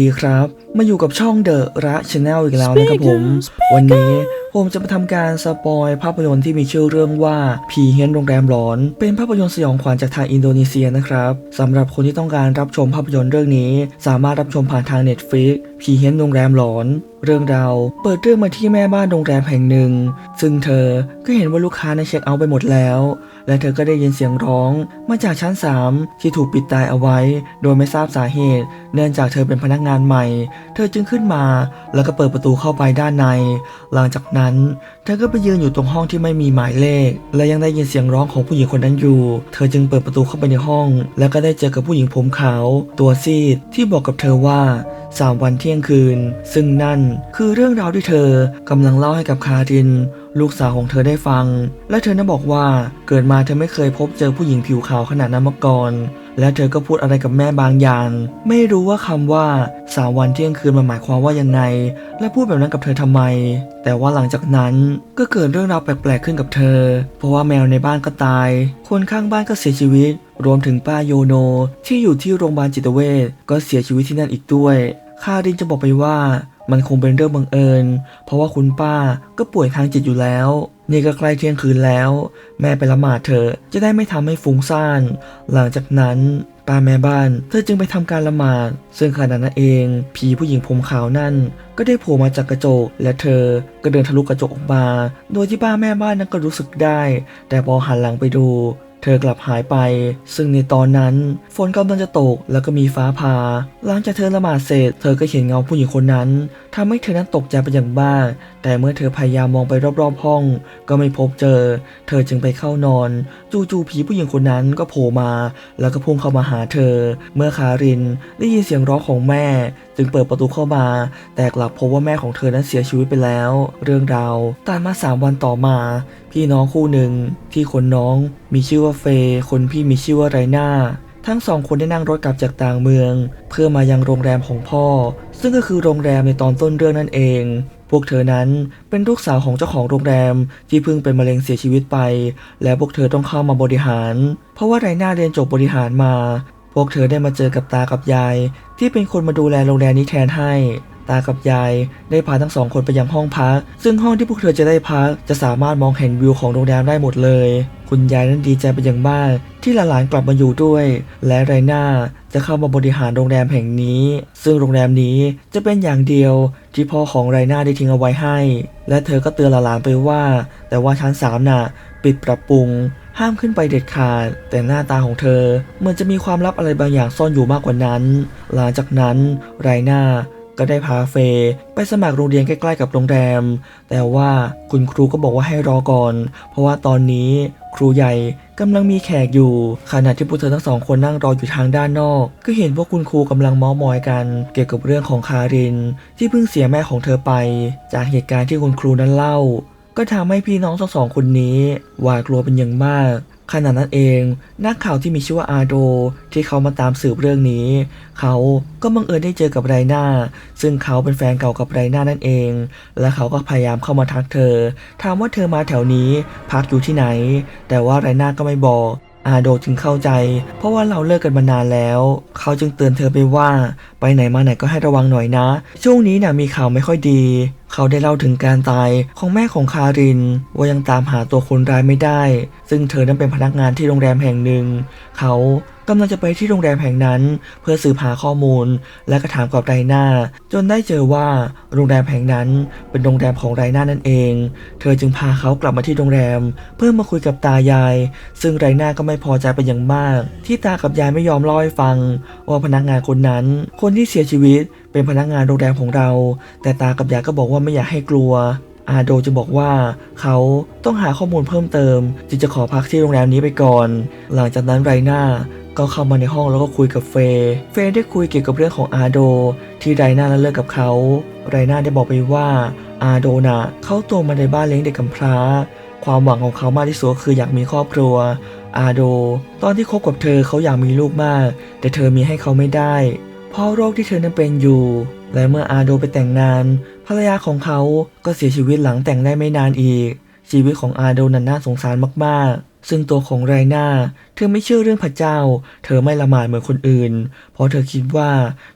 ดีครับ มาอยู่กับช่องเดอะระชาแนลอีกแล้วนะครับผม วันนี้ผมจะมาทำการสปอยภาพยนตร์ที่มีชื่อเรื่องว่าผีเฮียนโรงแรมหลอน เป็นภาพยนตร์สยองขวัญจากทางอินโดนีเซียนะครับสำหรับคนที่ต้องการรับชมภาพยนตร์เรื่องนี้ สามารถรับชมผ่านทาง Netflix ผีเฮียนโรงแรมหลอน เรื่องราวเปิดเรื่องมาที่แม่บ้านโรงแรมแห่งหนึ่ง ซึ่งเธอก็เห็นว่าลูกค้าในเช็คเอาท์ไปหมดแล้ว และเธอก็ได้ยินเสียงร้องมาจากชั้น 3 ที่ถูกปิดตายเอาไว้ โดยไม่ทราบสาเหตุ เนื่องจากเธอเป็นพนักงานใหม่ เธอจึงขึ้นมาแล้วก็เปิดประตูเข้าไปด้านใน หลังจากนั้น เธอก็ไปยืนอยู่ตรงห้องที่ไม่มีหมายเลข และยังได้ยินเสียงร้องของผู้หญิงคนนั้นอยู่ เธอจึงเปิดประตูเข้าไปในห้อง แล้วก็ได้เจอกับผู้หญิงผมขาว ตัวซีดที่บอกกับเธอว่า สามวันเที่ยงคืน ซึ่งนั่นคือเรื่องราวที่เธอกำลังเล่าให้กับคาริน ลูกสาวของเธอได้ฟัง และเธอนั้นบอกว่าเกิดมาเธอไม่เคยพบเจอผู้หญิงผิวขาวขนาดนั้นมาก่อน และเธอก็พูดอะไรกับแม่บางอย่าง ไม่รู้ว่าคำว่าสามวันเที่ยงคืนมันหมายความว่ายังไง และพูดแบบนั้นกับเธอทำไม แต่ว่าหลังจากนั้นก็เกิดเรื่องราวแปลกๆขึ้นกับเธอ เพราะว่าแมวในบ้านก็ตาย คนข้างบ้านก็เสียชีวิต รวมถึงป้าโยโนที่อยู่ที่โรงพยาบาลจิตเวชก็เสียชีวิตที่นั่นอีกด้วย คารินจะบอกไปว่ามันคงเป็นเรื่องบังเอิญ เพราะว่าคุณป้าก็ป่วยทางจิตอยู่แล้ว นี่ก็ใกล้เที่ยงคืนแล้ว แม่ไปละหมาดเถอจะได้ไม่ทำให้ฟุ้งซ่าน หลังจากนั้นป้าแม่บ้านเธอจึงไปทำการละหมาด ซึ่งขณะนั้นเอง ผีผู้หญิงผมขาวนั่น ก็ได้โผล่มาจากกระจก และเธอก็เดินทะลุกระจกออกมา โดยที่ป้าแม่บ้านนั้นก็รู้สึกได้ แต่พอหันหลังไปดู เธอกลับหายไป ซึ่งในตอนนั้นฝนกำลังจะตกแล้วก็มีฟ้าผ่าหลังจากเธอละหมาดเสร็จ เธอก็เห็นเงาผู้หญิงคนนั้นทำให้เธอนั้นตกใจเป็นอย่างมากแต่เมื่อเธอพยายามมองไปรอบๆห้อง ก็ไม่พบเจอ เธอจึงไปเข้านอน จู่ๆผีผู้หญิงคนนั้นก็โผล่มา แล้วก็พุ่งเข้ามาหาเธอ เมื่อคารินได้ยินเสียงร้องของแม่ จึงเปิดประตูเข้ามา แต่กลับพบว่าแม่ของเธอนั้นเสียชีวิตไปแล้ว เรื่องราวตัดมาสามวันต่อมา พี่น้องคู่หนึ่งที่คนน้องมีชื่อว่าเฟย์คนพี่มีชื่อว่าไรน่าทั้งสองคนได้นั่งรถกลับจากต่างเมือง เพื่อมายังโรงแรมของพ่อ ซึ่งก็คือโรงแรมในตอนต้นเรื่องนั่นเอง พวกเธอนั้นเป็นลูกสาวของเจ้าของโรงแรมที่เพิ่งเป็นมะเร็งเสียชีวิตไป และพวกเธอต้องเข้ามาบริหาร เพราะว่าไรน่าเรียนจบบริหารมา พวกเธอได้มาเจอกับตากับยาย ที่เป็นคนมาดูแลโรงแรมนี้แทนให้ ตากับยาย ได้พาทั้งสองคนไปยังห้องพัก ซึ่งห้องที่พวกเธอจะได้พัก จะสามารถมองเห็นวิวของโรงแรมได้หมดเลย คุณยายนั้นดีใจเป็นอย่างมากที่หลานๆกลับมาอยู่ด้วย และไรน่าจะเข้ามาบริหารโรงแรมแห่งนี้ ซึ่งโรงแรมนี้จะเป็นอย่างเดียวที่พ่อของไรน่าได้ทิ้งเอาไว้ให้ และเธอก็เตือนหลานๆไปว่า แต่ว่าชั้นสามน่ะปิดปรับปรุงห้ามขึ้นไปเด็ดขาด แต่หน้าตาของเธอเหมือนจะมีความลับอะไรบางอย่างซ่อนอยู่มากกว่านั้น หลังจากนั้นไรน่า ก็ได้พาเฟย์ไปสมัครโรงเรียนใกล้ๆกับโรงแรม แต่ว่าคุณครูก็บอกว่าให้รอก่อน เพราะว่าตอนนี้ครูใหญ่กำลังมีแขกอยู่ ขณะที่พวกเธอทั้งสองคนนั่งรออยู่ทางด้านนอก ก็เห็นว่าคุณครูกำลังเม้อมอยกัน เกี่ยวกับเรื่องของคาริน ที่เพิ่งเสียแม่ของเธอไป จากเหตุการณ์ที่คุณครูนั้นเล่า ก็ทำให้พี่น้องทั้งสองคนนี้หวาดกลัวเป็นอย่างมาก ขณะนั้นเองนักข่าวที่มีชื่อว่าอาโดที่เขามาตามสืบเรื่องนี้ เขาก็บังเอิญได้เจอกับไรน่าซึ่งเขาเป็นแฟนเก่ากับไรน่านั่นเอง และเขาก็พยายามเข้ามาทักเธอ ถามว่าเธอมาแถวนี้พักอยู่ที่ไหน แต่ว่าไรน่าก็ไม่บอกอาโดจึงเข้าใจ เพราะว่าเราเลิกกันมานานแล้ว เขาจึงเตือนเธอไปว่า ไปไหนมาไหนก็ให้ระวังหน่อยนะ ช่วงนี้นะ่ะมีข่าวไม่ค่อยดีเขาได้เล่าถึงการตายของแม่ของคาริน ว่ายังตามหาตัวคนร้ายไม่ได้ ซึ่งเธอนั้นเป็นพนักงานที่โรงแรมแห่งหนึ่ง เขากำลังจะไปที่โรงแรมแห่งนั้น เพื่อสืบหาข้อมูล และก็ถามกับไรน่า จนได้เจอว่าโรงแรมแห่งนั้นเป็นโรงแรมของไรน่านั่นเอง เธอจึงพาเขากลับมาที่โรงแรม เพื่อมาคุยกับตายาย ซึ่งไรน่าก็ไม่พอใจเป็นอย่างมาก ที่ตากับยายไม่ยอมเล่าให้ฟัง ว่าพนักงานคนนั้น คนที่เสียชีวิต เป็นพนักงานโรงแรมของเรา แต่ตากับยายก็บอกว่าไม่อยากให้กลัว อาโดจะบอกว่าเขาต้องหาข้อมูลเพิ่มเติม จึงจะขอพักที่โรงแรมนี้ไปก่อน หลังจากนั้นไรน่าก็เข้ามาในห้องแล้วก็คุยกับเฟย์เฟย์ได้คุยเกี่ยวกับเรื่องของอาโด ที่ไรน่าเลิกกับเขา ไรน่าได้บอกไปว่าอาโดน่ะเข้าโตมาในบ้านเลี้ยงเด็กกำพร้า ความหวังของเขามากที่สุดคืออยากมีครอบครัว อาโด ตอนที่คบกับเธอเขาอยากมีลูกมาก แต่เธอมีให้เขาไม่ได้ เพราะโรคที่เธอนั้นเป็นอยู่ และเมื่ออาโดไปแต่งงาน ภรรยาของเขาก็เสียชีวิตหลังแต่งได้ไม่นานอีก ชีวิตของอาโดนั้นน่าสงสารมากๆ ซึ่งตัวของไรนาเธอไม่เชื่อเรื่องพระเจ้า เธอไม่ละหมาดเหมือนคนอื่น เพราะเธอคิดว่า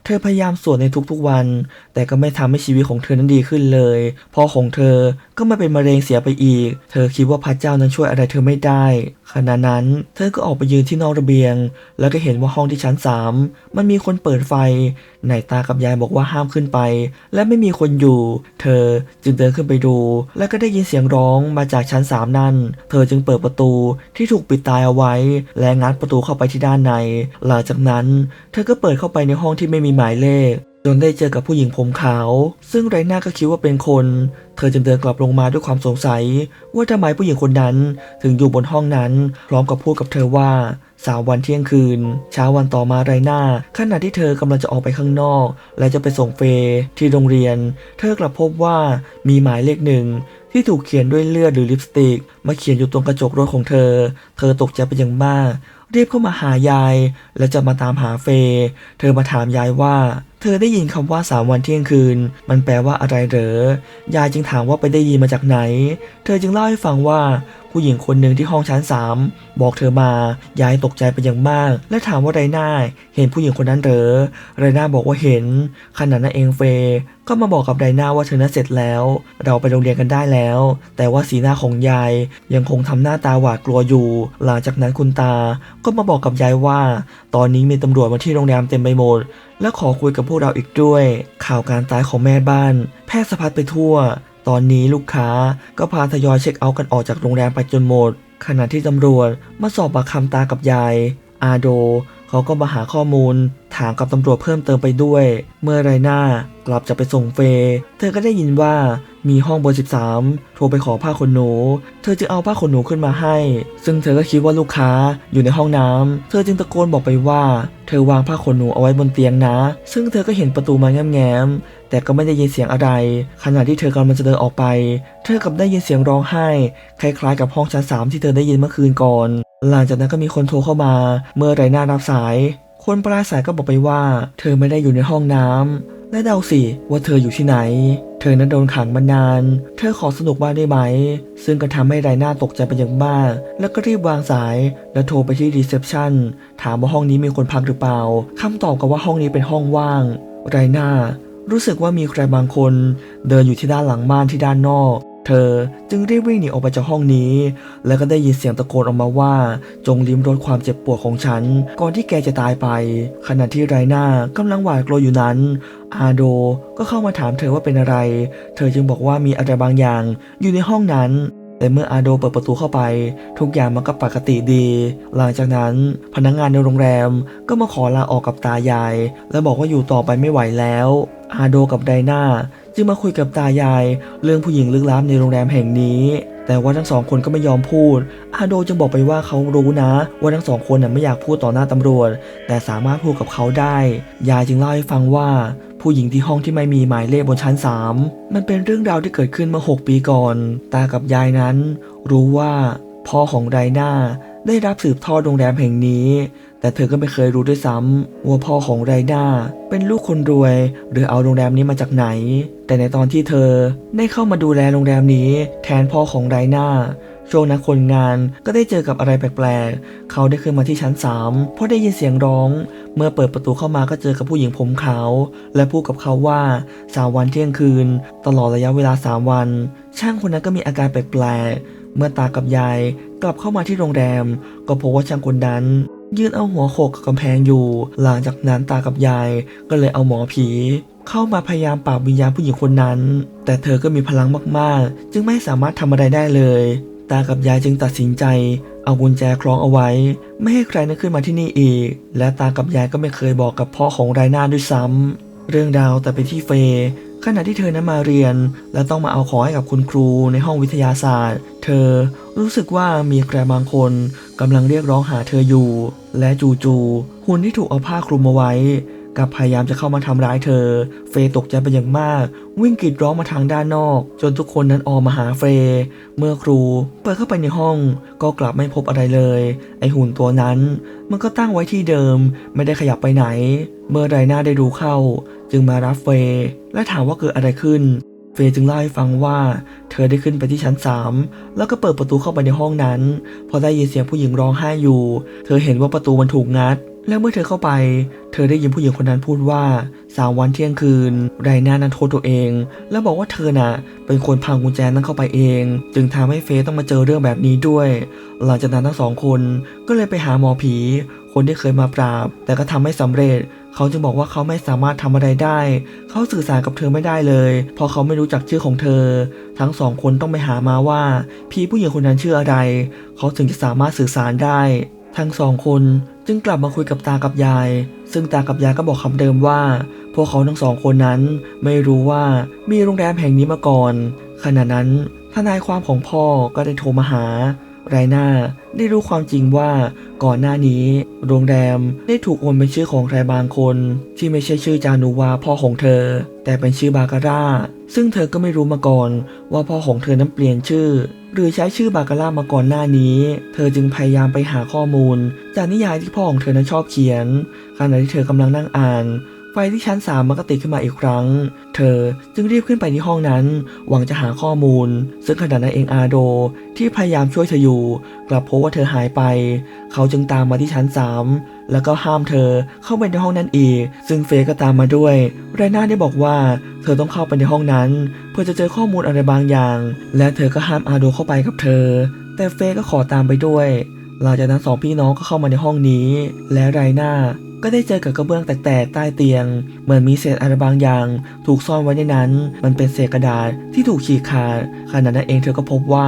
เธอพยายามสวดในทุกๆวัน แต่ก็ไม่ทำให้ชีวิตของเธอนั้นดีขึ้นเลย พ่อของเธอก็ไม่เป็นมะเร็งเสียไปอีก เธอคิดว่าพระเจ้านั้นช่วยอะไรเธอไม่ได้ ขณะนั้น เธอก็ออกไปยืนที่นอกระเบียง แล้วก็เห็นว่าห้องที่ชั้นสามมันมีคนเปิดไฟไหนตากับยายบอกว่าห้ามขึ้นไป และไม่มีคนอยู่ เธอจึงเดินขึ้นไปดู แล้วก็ได้ยินเสียงร้องมาจากชั้นสามนั่น เธอจึงเปิดประตูที่ถูกปิดตายเอาไว้และงัดประตูเข้าไปที่ด้านใน หลังจากนั้น เธอก็เปิดเข้าไปในห้องที่ไม่มีหมายเลข จนได้เจอกับผู้หญิงผมขาว ซึ่งไรน่าก็คิดว่าเป็นคน เธอจึงเดินกลับลงมาด้วยความสงสัย ว่าทำไมผู้หญิงคนนั้นถึงอยู่บนห้องนั้น พร้อมกับพูดกับเธอว่าสาววันเที่ยงคืน เช้าวันต่อมาไรน่าขณะที่เธอกำลังจะออกไปข้างนอก และจะไปส่งเฟยที่โรงเรียน เธอกลับพบว่ามีหมายเลขหนึ่ง ที่ถูกเขียนด้วยเลือดหรือลิปสติก มาเขียนอยู่ตรงกระจกรถของเธอ เธอตกใจเป็นอย่างมากรีบเข้ามาหายาย และจะมาตามหาเฟยเธอมาถามยายว่า เธอได้ยินคำว่าสามวันเที่ยงคืน มันแปลว่าอะไรเหรอ ยายจึงถามว่าไปได้ยินมาจากไหน เธอจึงเล่าให้ฟังว่าผู้หญิงคนหนึ่งที่ห้องชั้นสามบอกเธอมา ยายตกใจเป็นอย่างมาก และถามว่าไรน่าเห็นผู้หญิงคนนั้นเหรอไรน่าบอกว่าเห็น ขณะนั้นเองเฟยก็มาบอกกับไรน่าว่าเธอนั้นเสร็จแล้ว เราไปโรงเรียนกันได้แล้ว แต่ว่าสีหน้าของยายยังคงทำหน้าตาหวาดกลัวอยู่ หลังจากนั้นคุณตาก็มาบอกกับยายว่า ตอนนี้มีตำรวจมาที่โรงแรมเต็มไปหมด และขอคุยกับพวกเราอีกด้วย ข่าวการตายของแม่บ้าน แพร่สะพัดไปทั่ว ตอนนี้ลูกค้าก็พาทยอยเช็คเอาท์กันออกจากโรงแรมไปจนหมด ขณะที่ตำรวจมาสอบปากคำตากับยาย อาโด เขาก็มาหาข้อมูล ถามกับตำรวจเพิ่มเติมไปด้วย เมื่อไรน่ากลับจะไปส่งเฟ เธอก็ได้ยินว่า มีห้องเบอร์ 13 โทรไปขอผ้าขนหนู เธอจึงเอาผ้าขนหนูขึ้นมาให้ ซึ่งเธอก็คิดว่าลูกค้าอยู่ในห้องน้ำเธอจึงตะโกนบอกไปว่า เธอวางผ้าขนหนูเอาไว้บนเตียงนะ ซึ่งเธอก็เห็นประตูมาแง้มแต่ก็ไม่ได้ยินเสียงอะไร ขณะที่เธอกำลังจะเดินออกไป เธอกลับได้ยินเสียงร้องไห้ คล้ายๆ กับห้องชั้นสามที่เธอได้ยินเมื่อคืนก่อน หลังจากนั้นก็มีคนโทรเข้ามา เมื่อไรหน้ารับสาย คนปลายสายก็บอกไปว่า เธอไม่ได้อยู่ในห้องน้ำ และเดาสิว่าเธออยู่ที่ไหน เธอนั้นโดนขังมานาน เธอขอสนุกบ้างได้ไหม ซึ่งก็ทำให้ไรหน้าตกใจเป็นอย่างมาก แล้วก็รีบวางสาย และโทรไปที่รีเซพชันถามว่าห้องนี้มีคนพักหรือเปล่าคำตอบก็ว่าห้องนี้เป็นห้องว่าง ไรหน้ารู้สึกว่ามีใครบางคน เดินอยู่ที่ด้านหลังบ้านที่ด้านนอก เธอจึงรีบวิ่งหนีออกไปจากห้องนี้ แล้วก็ได้ยินเสียงตะโกนออกมาว่า จงลิ้มรสความเจ็บปวดของฉัน ก่อนที่แกจะตายไป ขณะที่ไรน่ากำลังหวาดกลัวอยู่นั้น อาโดก็เข้ามาถามเธอว่าเป็นอะไร เธอจึงบอกว่ามีอะไรบางอย่างอยู่ในห้องนั้น แต่เมื่ออาโดเปิดประตูเข้าไป ทุกอย่างมันก็ปกติดี หลังจากนั้นพนักงงานในโรงแรมก็มาขอลาออกกับตายาย และบอกว่าอยู่ต่อไปไม่ไหวแล้ว อาโดกับไดนาจึงมาคุยกับตายาย เรื่องผู้หญิงลึกลับในโรงแรมแห่งนี้ แต่ว่าทั้งสองคนก็ไม่ยอมพูด อาโดจึงบอกไปว่าเขารู้นะ ว่าทั้งสองคนน่ะไม่อยากพูดต่อหน้าตำรวจ แต่สามารถพูดกับเขาได้ ยายจึงเล่าให้ฟังว่า ผู้หญิงที่ห้องที่ไม่มีหมายเลขบนชั้น 3 มันเป็นเรื่องราวที่เกิดขึ้นเมื่อ 6 ปีก่อน ตากับยายนั้น รู้ว่าพ่อของไดนาได้รับสืบทอดโรงแรมแห่งนี้ แต่เธอก็ไม่เคยรู้ด้วยซ้ำว่าพ่อของไรด้าเป็นลูกคนรวย หรือเอาโรงแรมนี้มาจากไหน แต่ในตอนที่เธอได้เข้ามาดูแลโรงแรมนี้ แทนพ่อของไรด้า ช่วงนักคนงานก็ได้เจอกับอะไรแปลกๆ เขาได้ขึ้นมาที่ชั้น 3 เพราะได้ยินเสียงร้อง เมื่อเปิดประตูเข้ามาก็เจอกับผู้หญิงผมขาว และพูดกับเขาว่าสามวันเที่ยงคืน ตลอดระยะเวลา 3 วัน ช่างคนนั้นก็มีอาการแปลกๆ เมื่อตากับยายกลับเข้ามาที่โรงแรม ก็พบว่าช่างคนนั้นยืนเอาหัวโขกกับกำแพงอยู่ หลังจากนั้นตากับยายก็เลยเอาหมอผี เข้ามาพยายามปราบวิญญาณผู้หญิงคนนั้น แต่เธอก็มีพลังมากๆ จึงไม่สามารถทำอะไรได้เลย ตากับยายจึงตัดสินใจ เอากุญแจคล้องเอาไว้ ไม่ให้ใครนั้นขึ้นมาที่นี่อีก และตากับยายก็ไม่เคยบอกกับพ่อของไรนาด้วยซ้ำเรื่องราวแต่ไปที่เฟยขณะที่เธอนั้นมาเรียน และต้องมาเอาของให้กับคุณครูในห้องวิทยาศาสตร์ เธอรู้สึกว่ามีใครบางคนกำลังเรียกร้องหาเธออยู่ และจู่ๆหุ่นที่ถูกเอาผ้าคลุมเอาไว้ กลับพยายามจะเข้ามาทำร้ายเธอ เฟย์ตกใจเป็นอย่างมาก วิ่งกรีดร้องมาทางด้านนอก จนทุกคนนั้นออกมาหาเฟย์เมื่อครูเปิดเข้าไปในห้อง ก็กลับไม่พบอะไรเลย ไอหุ่นตัวนั้น มันก็ตั้งไว้ที่เดิม ไม่ได้ขยับไปไหน เมื่อไรหน้าได้ดูเข้า จึงมารับเฟย์และถามว่าเกิดอะไรขึ้นเฟย์จึงเล่าให้ฟังว่า เธอได้ขึ้นไปที่ชั้น 3 แล้วก็เปิดประตูเข้าไปในห้องนั้น พอได้ยินเสียงผู้หญิงร้องไห้อยู่ เธอเห็นว่าประตูมันถูกงัด และเมื่อเธอเข้าไป เธอได้ยินผู้หญิงคนนั้นพูดว่าสามวันเที่ยงคืนไรน่านั้นโทษตัวเอง และบอกว่าเธอน่ะ เป็นคนพังกุญแจนั้นเข้าไปเอง จึงทำให้เฟยต้องมาเจอเรื่องแบบนี้ด้วย หลังจากนั้นทั้งสองคนก็เลยไปหาหมอผี คนที่เคยมาปราบ แต่ก็ทำไม่สำเร็จ เขาจึงบอกว่าเขาไม่สามารถทำอะไรได้ เขาสื่อสารกับเธอไม่ได้เลย เพราะเขาไม่รู้จักชื่อของเธอ ทั้งสองคนต้องไปหามาว่าผีผู้หญิงคนนั้นชื่ออะไร เขาถึงจะสามารถสื่อสารได้ ทั้งสองคนจึงกลับมาคุยกับตากับยาย ซึ่งตากับยายก็บอกคำเดิมว่า พวกเขาทั้งสองคนนั้นไม่รู้ว่ามีโรงแรมแห่งนี้มาก่อน ขณะนั้นทนายความของพ่อก็ได้โทรมาหา ไรน่าได้รู้ความจริงว่าก่อนหน้านี้ โรงแรมได้ถูกโอนเป็นชื่อของใครบางคน ที่ไม่ใช่ชื่อจานุวาพ่อของเธอ แต่เป็นชื่อบาการ่าซึ่งเธอก็ไม่รู้มาก่อนว่าพ่อของเธอนั้นเปลี่ยนชื่อ หรือใช้ชื่อบาการ่ามาก่อนหน้านี้ เธอจึงพยายามไปหาข้อมูล จากนิยายที่พ่อของเธอนั้นชอบเขียนขณะที่เธอกำลังนั่งอ่าน ไฟที่ชั้นสามมันก็ติดขึ้นมาอีกครั้ง เธอจึงรีบขึ้นไปที่ห้องนั้น หวังจะหาข้อมูล ซึ่งขณะนั้นเองอาโด ที่พยายามช่วยเธออยู่ กลับพบว่าเธอหายไป เขาจึงตามมาที่ชั้นสามแล้วก็ห้ามเธอเข้าไปในห้องนั้นอีก ซึ่งเฟยก็ตามมาด้วย ไรน่าได้บอกว่า เธอต้องเข้าไปในห้องนั้น เพื่อจะเจอข้อมูลอะไรบางอย่าง และเธอก็ห้ามอาโดเข้าไปกับเธอ แต่เฟยก็ขอตามไปด้วยหลังจากนั้นสองพี่น้องก็เข้ามาในห้องนี้ และไรน่า ก็ได้เจอกับกระเบื้องแตกๆใต้เตียง เหมือนมีเศษอะไรบางอย่าง ถูกซ่อนไว้ในนั้น มันเป็นเศษกระดาษที่ถูกฉีกขาดขณะนั้นเองเธอก็พบว่า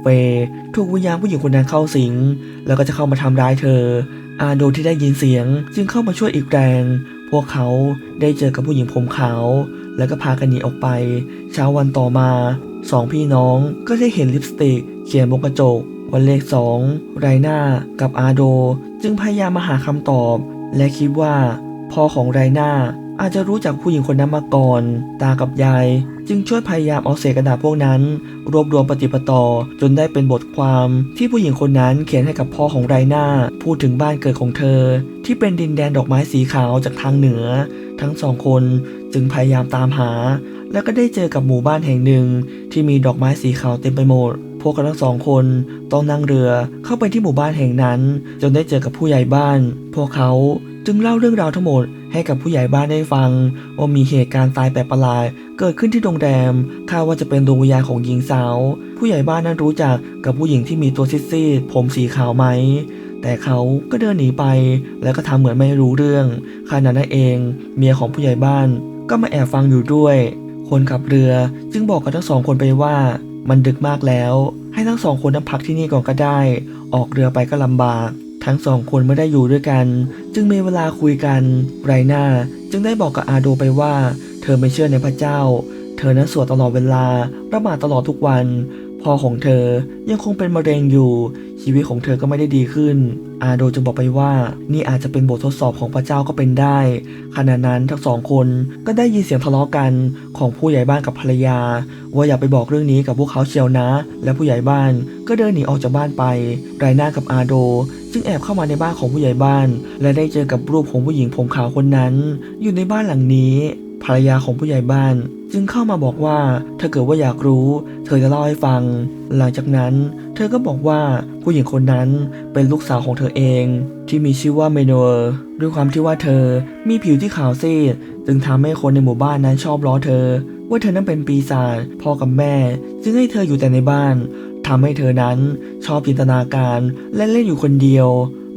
เฟย์ถูกวิญญาณผู้หญิงคนนั้นเข้าสิง แล้วก็จะเข้ามาทำร้ายเธอ อาโดที่ได้ยินเสียง จึงเข้ามาช่วยอีกแรง พวกเขาได้เจอกับผู้หญิงผมขาว แล้วก็พากันหนีออกไป เช้าวันต่อมาสองพี่น้องก็ได้เห็นลิปสติก เขียนบนกระจกวันเลขสองไรน่ากับอาโด จึงพยายามมาหาคำตอบ และคิดว่าพ่อของไรน่าอาจจะรู้จักผู้หญิงคนนั้นมาก่อน ตากับยาย จึงช่วยพยายามเอาเศษกระดาษพวกนั้น รวบรวมปฏิปต่อจนได้เป็นบทความที่ผู้หญิงคนนั้นเขียนให้กับพ่อของไรน่าพูดถึงบ้านเกิดของเธอ ที่เป็นดินแดนดอกไม้สีขาวจากทางเหนือ ทั้งสองคนจึงพยายามตามหา แล้วก็ได้เจอกับหมู่บ้านแห่งหนึ่งที่มีดอกไม้สีขาวเต็มไปหมด พวกเขาทั้งสองคนต้องนั่งเรือเข้าไปที่หมู่บ้านแห่งนั้น จนได้เจอกับผู้ใหญ่บ้าน พวกเขาจึงเล่าเรื่องราวทั้งหมดให้กับผู้ใหญ่บ้านได้ฟัง ว่ามีเหตุการณ์ตายแปลกประหลาดเกิดขึ้นที่โรงแรมคาดว่าจะเป็นดวงวิญญาณของหญิงสาว ผู้ใหญ่บ้านนั้นรู้จักกับผู้หญิงที่มีตัวซีดๆผมสีขาวไหม แต่เขาก็เดินหนีไป แล้วก็ทำเหมือนไม่รู้เรื่องขณะนั้นเองเมียของผู้ใหญ่บ้าน ก็มาแอบฟังอยู่ด้วย คนขับเรือจึงบอกกับทั้งสองคนไปว่า มันดึกมากแล้ว ให้ทั้งสองคนนั้นพักที่นี่ก่อนก็ได้ ออกเรือไปก็ลำบาก ทั้งสองคนไม่ได้อยู่ด้วยกัน จึงมีเวลาคุยกัน ไรน่าจึงได้บอกกับอาโดไปว่า เธอไม่เชื่อในพระเจ้า เธอนั้นสวดตลอดเวลาประมาทตลอดทุกวัน พ่อของเธอยังคงเป็นมะเร็งอยู่ ชีวิตของเธอก็ไม่ได้ดีขึ้น อาโดจึงบอกไปว่า นี่อาจจะเป็นบททดสอบของพระเจ้าก็เป็นได้ ขณะนั้นทั้งสองคนก็ได้ยินเสียงทะเลาะกันของผู้ใหญ่บ้านกับภรรยา ว่าอย่าไปบอกเรื่องนี้กับพวกเขาเชียวนะ และผู้ใหญ่บ้านก็เดินหนีออกจากบ้านไป ไรน่ากับอาโด จึงแอบเข้ามาในบ้านของผู้ใหญ่บ้าน และได้เจอกับรูปของผู้หญิงผมขาวคนนั้น อยู่ในบ้านหลังนี้ ภรรยาของผู้ใหญ่บ้าน จึงเข้ามาบอกว่าถ้าเกิดว่าอยากรู้ เธอจะเล่าให้ฟัง หลังจากนั้น เธอก็บอกว่าผู้หญิงคนนั้นเป็นลูกสาวของเธอเอง ที่มีชื่อว่าเมโนเออร์ด้วยความที่ว่าเธอมีผิวที่ขาวซีดจึงทำให้คนในหมู่บ้านนั้นชอบล้อเธอ ว่าเธอนั้นเป็นปีศาจพ่อกับแม่ จึงให้เธออยู่แต่ในบ้านทำให้เธอนั้นชอบจินตนาการและเล่นอยู่คนเดียว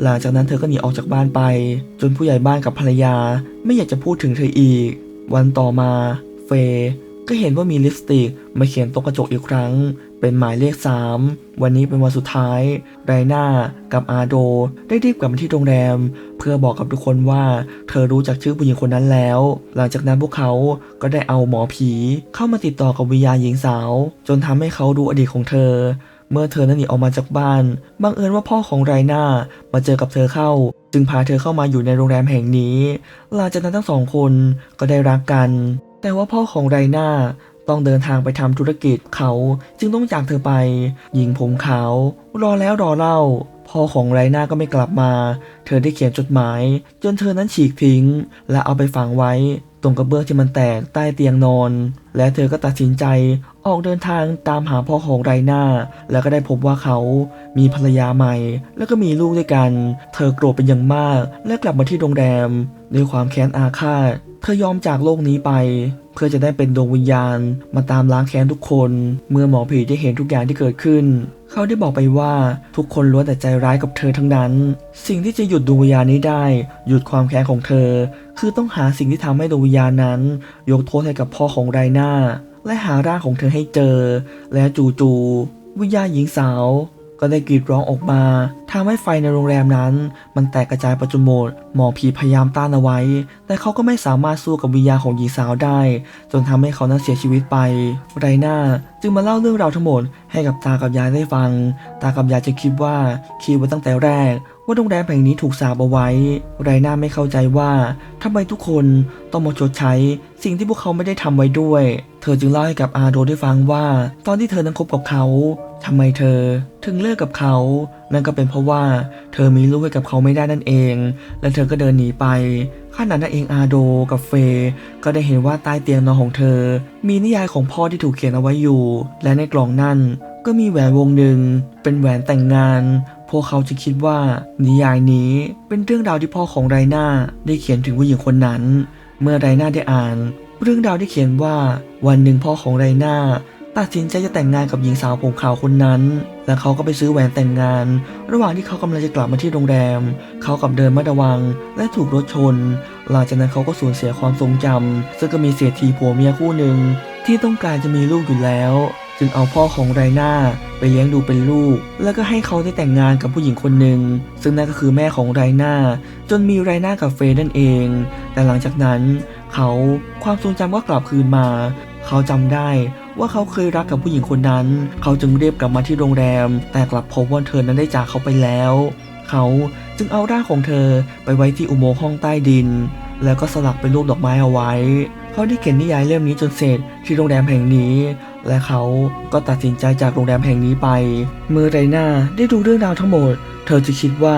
หลังจากนั้นเธอก็หนีออกจากบ้านไป จนผู้ใหญ่บ้านกับภรรยาไม่อยากจะพูดถึงเธออีก วันต่อมา เฟยก็เห็นว่ามีลิปสติกมาเขียนตรงกระจกอีกครั้ง เป็นหมายเลข 3 วันนี้เป็นวันสุดท้าย ไรน่ากับอาโด ได้รีบกลับมาที่โรงแรม เพื่อบอกกับทุกคนว่าเธอรู้จักชื่อผู้หญิงคนนั้นแล้ว หลังจากนั้นพวกเขาก็ได้เอาหมอผี เข้ามาติดต่อกับวิญญาณหญิงสาว จนทำให้เขาดูอดีตของเธอ เมื่อเธอนั้นหนีออกมาจากบ้าน บังเอิญว่าพ่อของไรน่ามาเจอกับเธอเข้า จึงพาเธอเข้ามาอยู่ในโรงแรมแห่งนี้ หลังจากนั้นทั้งสองคนก็ได้รักกัน แต่ว่าพ่อของไรน่าต้องเดินทางไปทำธุรกิจเขาจึงต้องจากเธอไป หญิงผมขาวรอแล้วรอเล่า พ่อของไรน่าก็ไม่กลับมา เธอได้เขียนจดหมาย จนเธอนั้นฉีกทิ้ง และเอาไปฝังไว้ ตรงกระเบื้องที่มันแตกใต้เตียงนอน และเธอก็ตัดสินใจออกเดินทางตามหาพ่อของไรนาแล้วก็ได้พบว่าเขามีภรรยาใหม่ แล้วก็มีลูกด้วยกัน เธอโกรธเป็นอย่างมาก และกลับมาที่โรงแรมด้วยความแค้นอาฆาต เธอยอมจากโลกนี้ไป เพื่อจะได้เป็นดวงวิญญาณ มาตามล้างแค้นทุกคน เมื่อหมอผีได้เห็นทุกอย่างที่เกิดขึ้น เขาได้บอกไปว่าทุกคนล้วนแต่ใจร้ายกับเธอทั้งนั้น สิ่งที่จะหยุดดวงวิญญาณนี้ได้ หยุดความแค้นของเธอ คือต้องหาสิ่งที่ทำให้ดวงวิญญาณนั้น ยกโทษให้กับพ่อของไรนาและหาร่างของเธอให้เจอ และจูจูวิญญาณหญิงสาว ก็ได้กรีดร้องออกมาทำให้ไฟในโรงแรมนั้น มันแตกกระจายประจุหมด หมอผีพยายามต้านเอาไว้ แต่เขาก็ไม่สามารถสู้กับวิญญาณของหญิงสาวได้ จนทำให้เขานั้นเสียชีวิตไป ไรนาจึงมาเล่าเรื่องราวทั้งหมดให้กับตากับยายได้ฟัง ตากับยายจะคิดว่าคิดไว้ตั้งแต่แรก ว่าโรงแรมแห่งนี้ถูกสาปเอาไว้ ไรน่าไม่เข้าใจว่าทำไมทุกคนต้องมาชดใช้ สิ่งที่พวกเขาไม่ได้ทำไว้ด้วย เธอจึงเล่าให้กับอาโดได้ฟังว่า ตอนที่เธอนั้นคบกับเขาทำไมเธอถึงเลิกกับเขา นั่นก็เป็นเพราะว่า เธอมีลูกให้กับเขาไม่ได้นั่นเอง และเธอก็เดินหนีไปขณะนั้นเองอาโดกับเฟย์ก็ได้เห็นว่าใต้เตียงนอนของเธอ มีนิยายของพ่อที่ถูกเขียนเอาไว้อยู่ และในกล่องนั่นก็มีแหวนวงหนึ่งเป็นแหวนแต่งงาน วกเขาจะคิดว่านิยายนี้เป็นเรื่องราวที่พ่อของไรนาได้เขียนถึงผู้หญิงคนนั้น เมื่อไรนาได้อ่าน เรื่องราวที่เขียนว่าวันหนึ่งพ่อของไรนาตัดสินใจจะแต่งงานกับหญิงสาวผมขาวคนนั้น และเขาก็ไปซื้อแหวนแต่งงาน ระหว่างที่เขากำลังจะกลับมาที่โรงแรม เขากับเดินไม่ระวัง และถูกรถชน หลังจากนั้นเขาก็สูญเสียความทรงจำซึ่งก็มีเศรษฐีผัวเมียคู่หนึ่งที่ต้องการจะมีลูกอยู่แล้ว จึงเอาพ่อของไรนาไปเลี้ยงดูเป็นลูก แล้วก็ให้เขาได้แต่งงานกับผู้หญิงคนหนึ่ง ซึ่งนั่นก็คือแม่ของไรนาจนมีไรนากับเฟย์นั่นเอง แต่หลังจากนั้น เขาความทรงจำก็กลับคืนมา เขาจำได้ว่าเขาเคยรักกับผู้หญิงคนนั้น เขาจึงเรียบกลับมาที่โรงแรม แต่กลับพบว่าเธอนั้นได้จากเขาไปแล้ว เขาจึงเอาร่างของเธอไปไว้ที่อุโมงค์ห้องใต้ดิน แล้วก็สลักเป็นรูปดอกไม้เอาไว้ เขาได้เขียนนิยายเล่มนี้จนเสร็จที่โรงแรมแห่งนี้ และเขาก็ตัดสินใจจากโรงแรมแห่งนี้ไป เมื่อไรนาได้ดูเรื่องราวทั้งหมด เธอจะคิดว่า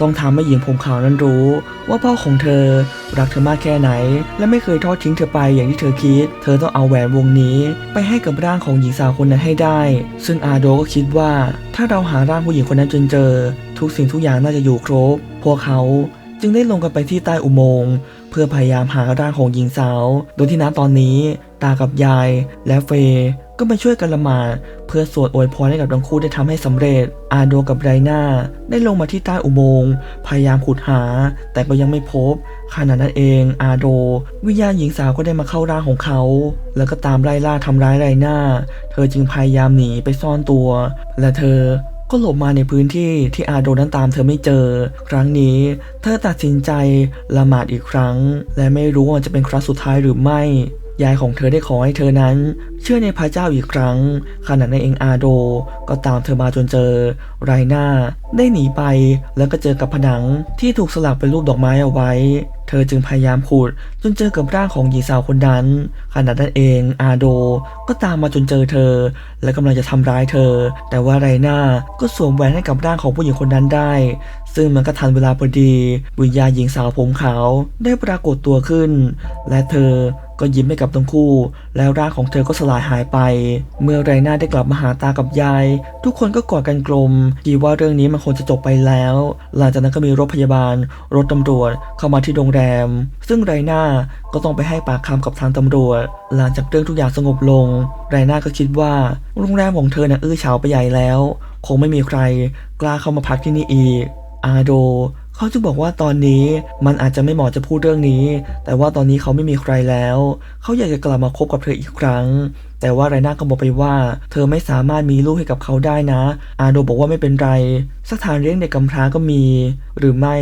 ต้องทำให้หญิงผมขาวนั้นรู้ ว่าพ่อของเธอรักเธอมากแค่ไหน และไม่เคยทอดทิ้งเธอไปอย่างที่เธอคิด เธอต้องเอาแหวนวงนี้ ไปให้กับร่างของหญิงสาวคนนั้นให้ได้ ซึ่งอาโดก็คิดว่า ถ้าเราหาร่างผู้หญิงคนนั้นจนเจอ ทุกสิ่งทุกอย่างน่าจะอยู่ครบ พวกเขาจึงได้ลงกันไปที่ใต้อุโมงค์เพื่อพยายามหาร่างของหญิงสาว โดยที่น้ตอนนี้ ตากับยายและเฟ ก็มาช่วยกันละมาเพื่อสวดอวยพรให้กับทั้งคู่ได้ทำให้สำเร็จ อาโดกับไรนาได้ลงมาที่ใต้อุโมงค์พยายามขุดหา แต่ก็ยังไม่พบขณะนั้นเอง อาโด วิญญาณหญิงสาวก็ได้มาเข้าร่างของเขา แล้วก็ตามไล่ล่าทำร้ายไรนาเธอจึงพยายามหนีไปซ่อนตัว และเธอก็หลบมาในพื้นที่ที่อาโดนั้นตามเธอไม่เจอ ครั้งนี้ เธอตัดสินใจละหมาดอีกครั้ง และไม่รู้ว่าจะเป็นครั้งสุดท้ายหรือไม่ ยายของเธอได้ขอให้เธอนั้น เชื่อในพระเจ้าอีกครั้ง ขณะนั้นเองอาโดก็ตามเธอมาจนเจอ ไรนาได้หนีไปแล้วก็เจอกับผนังที่ถูกสลักเป็นรูปดอกไม้เอาไว้ เธอจึงพยายามขุดจนเจอกับร่างของหญิงสาวคนนั้น ขณะนั้นเองอาโดก็ตามมาจนเจอเธอ และกำลังจะทำร้ายเธอ แต่ว่าไรนาก็สวมแหวนให้กับร่างของผู้หญิงคนนั้นได้ ซึ่งมันก็ทันเวลาพอดีวิญญาณหญิงสาวผมขาวได้ปรากฏตัวขึ้น และเธอ ก็ยิ้มให้กับทั้งคู่ แล้วร่างของเธอก็สลายหายไป เมื่อไรนาได้กลับมาหาตากับยาย ทุกคนก็กอดกันกลมคิดว่าเรื่องนี้มันคงจะจบไปแล้ว หลังจากนั้นก็มีรถพยาบาล รถตำรวจเข้ามาที่โรงแรม ซึ่งไรนาก็ต้องไปให้ปากคำกับทางตำรวจ หลังจากเรื่องทุกอย่างสงบลง ไรนาก็คิดว่าโรงแรมของเธอน่ะอื้อเฉาไปใหญ่แล้ว คงไม่มีใคร กล้าเข้ามาพักที่นี่อีก อาโด เขาจึงบอกว่าตอนนี้มันอาจจะไม่เหมาะจะพูดเรื่องนี้ แต่ว่าตอนนี้เขาไม่มีใครแล้ว เขาอยากจะกลับมาคบกับเธออีกครั้งแต่ว่าไรนาก็บอกไปว่า เธอไม่สามารถมีลูกให้กับเขาได้นะ อาโดบอกว่าไม่เป็นไร สถานเลี้ยงเด็กกำพร้าก็มี หรือไม่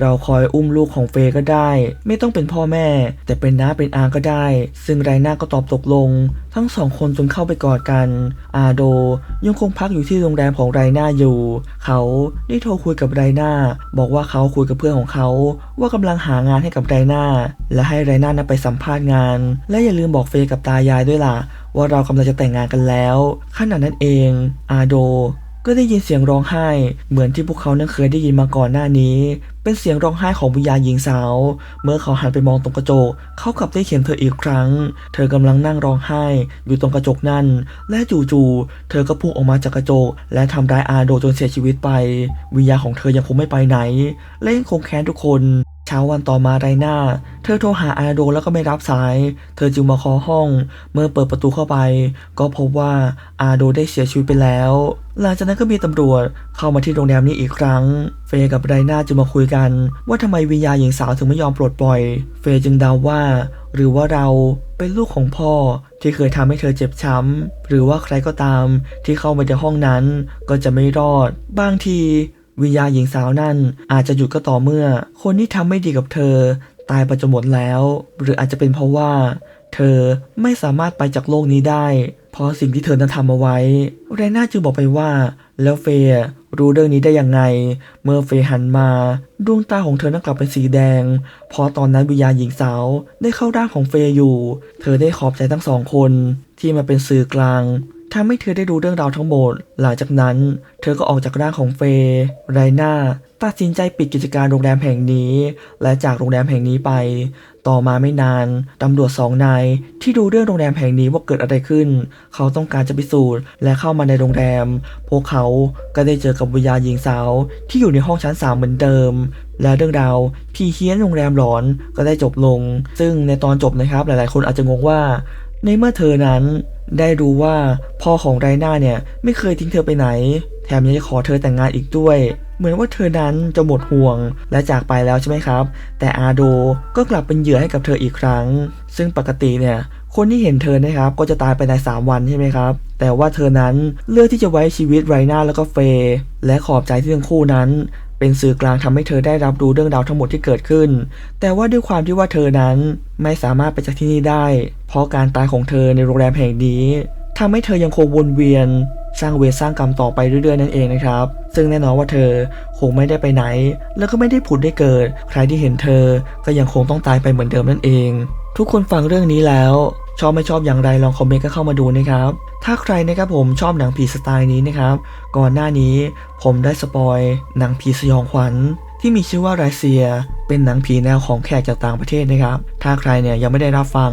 เราคอยอุ้มลูกของเฟยก็ได้ ไม่ต้องเป็นพ่อแม่ แต่เป็นน้าเป็นอาก็ได้ ซึ่งไรนาก็ตอบตกลง ทั้งสองคนจนเข้าไปกอดกัน อาโดยังคงพักอยู่ที่โรงแรมของไรนาอยู่ เขาได้โทรคุยกับไรนาบอกว่าเขาคุยกับเพื่อนของเขา ว่ากำลังหางานให้กับไรนาและให้ไรนานไปสัมภาษณ์งาน และอย่าลืมบอกเฟยกับตายายด้วยล่ะว่าเรากำลังจะแต่งงานกันแล้วขณะนั้นเอง อาโดก็ได้ยินเสียงร้องไห้ เหมือนที่พวกเขานั้นเคยได้ยินมาก่อนหน้านี้ เป็นเสียงร้องไห้ของวิญญาณหญิงสาว เมื่อเขาหันไปมองตรงกระจก เขากลับได้เห็นเธออีกครั้ง เธอกำลังนั่งร้องไห้ อยู่ตรงกระจกนั่น และจู่ๆเธอก็พุ่งออกมาจากกระจก และทำร้ายอาโดจนเสียชีวิตไป วิญญาณของเธอยังคงไม่ไปไหน และยังคงแค้นทุกคน ช้าวันต่อมาไรหน้า เธอโทรหาอาโดแล้วก็ไม่รับสาย เธอจึงมาเคาะห้อง เมื่อเปิดประตูเข้าไป ก็พบว่าอาโดได้เสียชีวิตไปแล้ว หลังจากนั้นก็มีตำรวจเข้ามาที่โรงแรมนี้อีกครั้ง เฟย์กับไรน่าจึงมาคุยกัน ว่าทำไมวิญญาณหญิงสาวถึงไม่ยอมปลดปล่อย เฟย์จึงเดาว่า หรือว่าเราเป็นลูกของพ่อที่เคยทำให้เธอเจ็บช้ำ หรือว่าใครก็ตามที่เข้ามาในห้องนั้นก็จะไม่รอด บางที วิญญาณหญิงสาวนั่นอาจจะหยุดก็ต่อเมื่อ คนที่ทำไม่ดีกับเธอ ตายไปจนหมดแล้ว หรืออาจจะเป็นเพราะว่า เธอไม่สามารถไปจากโลกนี้ได้ เพราะสิ่งที่เธอนั้นทำเอาไว้ เรน่าจึงบอกไปว่า แล้วเฟย์รู้เรื่องนี้ได้ยังไง เมื่อเฟย์หันมา ดวงตาของเธอนั้นกลับเป็นสีแดง เพราะตอนนั้นวิญญาณหญิงสาวได้เข้าร่างของเฟย์อยู่ เธอได้ขอบใจทั้งสองคนที่มาเป็นสื่อกลาง ทำให้เธอได้รู้เรื่องราวทั้งหมด หลังจากนั้น เธอก็ออกจากร่างของเฟย์ไรน่าตัดสินใจปิดกิจการโรงแรมแห่งนี้ และจากโรงแรมแห่งนี้ไป ต่อมาไม่นาน ตำรวจสองนายที่ดูเรื่องโรงแรมแห่งนี้ว่าเกิดอะไรขึ้น เขาต้องการจะพิสูจน์และเข้ามาในโรงแรม พวกเขาก็ได้เจอกับวิญญาณหญิงสาวที่อยู่ในห้องชั้นสามเหมือนเดิม และเรื่องราวพีเฮี้ยนโรงแรมหลอนก็ได้จบลง ซึ่งในตอนจบนะครับหลายๆ คนอาจจะงงว่า ในเมื่อเธอนั้นได้รู้ว่าพ่อของไรน่าเนี่ยไม่เคยทิ้งเธอไปไหน แถมยังจะขอเธอแต่งงานอีกด้วย เหมือนว่าเธอนั้นจะหมดห่วงและจากไปแล้วใช่ไหมครับ แต่อาโดก็กลับเป็นเหยื่อให้กับเธออีกครั้ง ซึ่งปกติเนี่ยคนที่เห็นเธอนะครับก็จะตายไปใน 3 วันใช่ไหมครับ แต่ว่าเธอนั้นเลือกที่จะไว้ชีวิตไรน่าแล้วก็เฟย์และขอบใจที่ทั้งคู่นั้น เป็นสื่อกลางทำให้เธอได้รับรู้เรื่องราวทั้งหมดที่เกิดขึ้น แต่ว่าด้วยความที่ว่าเธอนั้นไม่สามารถไปจากที่นี่ได้ เพราะการตายของเธอในโรงแรมแห่งนี้ทำให้เธอยังคงวนเวียน สร้างเวรสร้างกรรมต่อไปเรื่อยๆนั่นเองนะครับ ซึ่งแน่นอนว่าเธอคงไม่ได้ไปไหน แล้วก็ไม่ได้ผุดได้เกิด ใครที่เห็นเธอก็ยังคงต้องตายไปเหมือนเดิมนั่นเอง ทุกคนฟังเรื่องนี้แล้ว ชอบไม่ชอบอย่างไรลองคอมเมนต์ก็เข้ามาดูนะครับ ถ้าใครนะครับผมชอบหนังผีสไตล์นี้นะครับ ก่อนหน้านี้ผมได้สปอยหนังผีสยองขวัญที่มีชื่อว่าไรเซีย เป็นหนังผีแนวของแขกจากต่างประเทศนะครับ ถ้าใครเนี่ยยังไม่ได้รับฟัง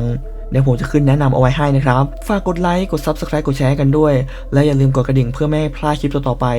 เดี๋ยวผมจะขึ้นแนะนำเอาไว้ให้นะครับ ฝากกดไลค์ กด Subscribe กดแชร์กันด้วย และอย่าลืมกดกระดิ่งเพื่อไม่ให้พลาดคลิปต่อๆไป